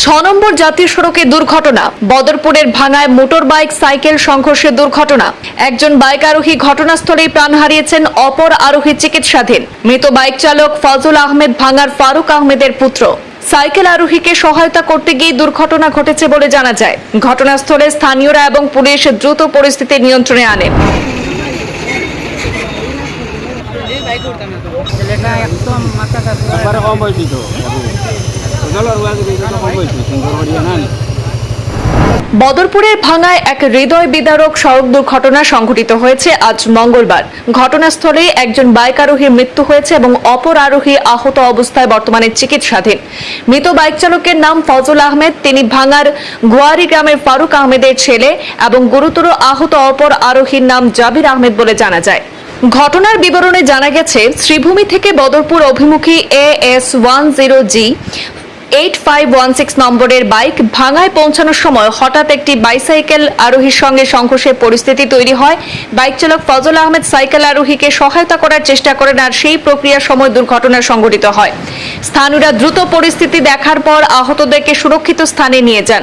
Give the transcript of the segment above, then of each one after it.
ছ নম্বর জাতীয় সড়কে দুর্ঘটনা। বদরপুরের ভাঙায় মোটর বাইক সাইকেল সংঘর্ষে দুর্ঘটনা। একজন বাইক আরোহী ঘটনাস্থলেই প্রাণ হারিয়েছেন অপর আরোহী চিকিৎসাধীন। মৃত বাইক চালক ফজল আহমেদ ভাঙার ফারুক আহমেদের পুত্র। সাইকেল আরোহীকে সহায়তা করতে গিয়ে দুর্ঘটনা ঘটেছে বলে জানা যায়। ঘটনাস্থলে স্থানীয়রা এবং পুলিশ দ্রুত পরিস্থিতি নিয়ন্ত্রণে আনে। ছেলেটা একদম মাথা বদরপুরের ভাঙায় এক হৃদয় বিদারক সড়ক দুর্ঘটনা সংঘটিত হয়েছে আজ মঙ্গলবার। ঘটনাস্থলে একজন বাইক আরোহীর মৃত্যু হয়েছে এবং অপর আরোহী আহত অবস্থায় বর্তমানে চিকিৎসাধীন। মৃত বাইক চালকের নাম ফজল আহমেদ, তিনি ভাঙার গোয়ারি গ্রামের ফারুক আহমেদের ছেলে এবং গুরুতর আহত অপর আরোহীর নাম জাবির আহমেদ বলে জানা যায়। ঘটনার বিবরণে জানা গেছে, শ্রীভূমি থেকে বদরপুর অভিমুখী A S one zero G eight five one six নম্বরের বাইক ভাঙায় পৌঁছানোর সময় হঠাৎ একটি বাইসাইকেল আরোহীর সঙ্গে সংঘর্ষের পরিস্থিতি তৈরি হয়। বাইক চালক ফজল আহমেদ সাইকেল আরোহীকে সহায়তা করার চেষ্টা করেন আর সেই প্রক্রিয়ার সময় দুর্ঘটনা সংঘটিত হয়। স্থানীয়রা দ্রুত পরিস্থিতি দেখার পর আহতদেরকে সুরক্ষিত স্থানে নিয়ে যান।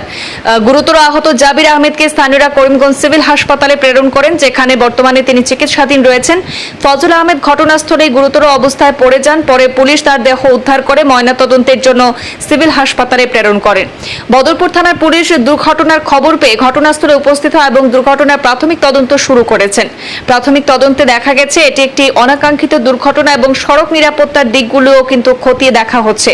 গুরুতর আহত জাবির আহমেদকে স্থানীয়রা করিমগঞ্জ সিভিল হাসপাতালে প্রেরণ করেন, যেখানে বর্তমানে তিনি চিকিৎসাধীন রয়েছেন। ফজল আহমেদ ঘটনাস্থলে গুরুতর অবস্থায় পড়ে যান, পরে পুলিশ তার দেহ উদ্ধার করে ময়নাতদন্তের জন্য সিভিল হাসপাতালে প্রেরণ করেন। বদরপুর থানার পুলিশ দুর্ঘটনার খবর পেয়ে ঘটনাস্থলে উপস্থিত হয় এবং দুর্ঘটনার প্রাথমিক তদন্ত শুরু করেছেন। প্রাথমিক তদন্তে দেখা গেছে, এটি একটি অনাকাঙ্ক্ষিত দুর্ঘটনা এবং সড়ক নিরাপত্তার দিকগুলোও কিন্তু খতিয়ে দেখা হচ্ছে।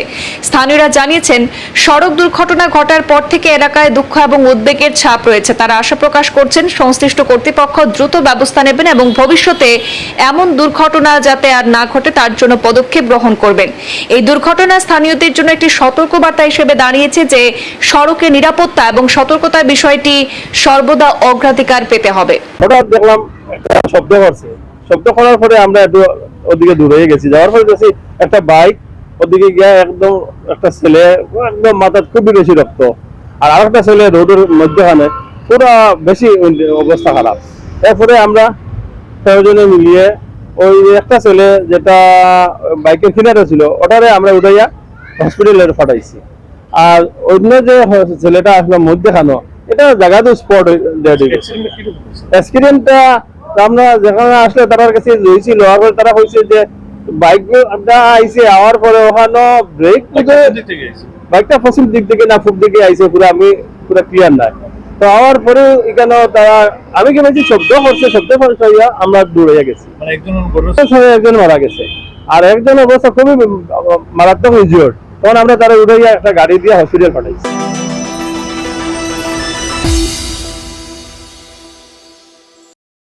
স্থানীয়রা জানিয়েছেন, সড়ক দুর্ঘটনা ঘটার পর থেকে এলাকায় দুঃখ এবং উদ্বেগের ছাপ রয়েছে। তারা আশা প্রকাশ করছেন, সংশ্লিষ্ট কর্তৃপক্ষ দ্রুত ব্যবস্থা নেবেন এবং ভবিষ্যতে এমন দুর্ঘটনা যাতে আর না ঘটে, তার জন্য পদক্ষেপ গ্রহণ করবেন। এই দুর্ঘটনা স্থানীয়দের জন্য একটি সতর্কবার্তা হিসেবে দাঁড়িয়েছে যে সড়কে নিরাপত্তা এবং সতর্কতার বিষয়টি সর্বদা অগ্রাধিকার পেতে হবে। দেখলাম শব্দ করছে। শব্দ করার পরে আমরা একটু ওদিকে গেছি। যাওয়ার পরে দেখছি একটা বাইক ওদিকে গিয়ে একদম একটা ছেলে একদম মাথার খুবই বেশি রক্ত। আর ছেলে রোডের মধ্যখানে পুরো বেশি অবস্থা খারাপ। এরপরে আমরা প্রয়োজনে মিলিয়ে ওই একটা ছেলে যেটা বাইকের কিনারে ছিল, ওটারে আমরা উঠাইয়া হসপিটালে পাঠাইছি। আর অন্য যে ছেলেটা আসলো মধ্যখানো এটা জায়গাতে স্পট ডেড এক্সপিরিয়েন্সটা আমরা যেখানে আসলে তার কাছে আর তারা কইছে যে বাইকটা আইছে আওয়ার পরে ওখানে ব্রেক বাইকটা পশ্চিম দিক থেকে না পূব দিকে আইছে পুরো আমি পুরো ক্লিয়ার নাই। তো আওয়ার পরে এখানে তারা আমি কি বলছি শব্দ করছে শব্দ করছে আমরা দূরে গেছি। মানে একজন মারা গেছে। আর একজন অবস্থা খুবই মারাত্মক ইনজিওর তখন আমরা তারা উঠে একটা গাড়ি দিয়ে হসপিটাল পাঠাইছি।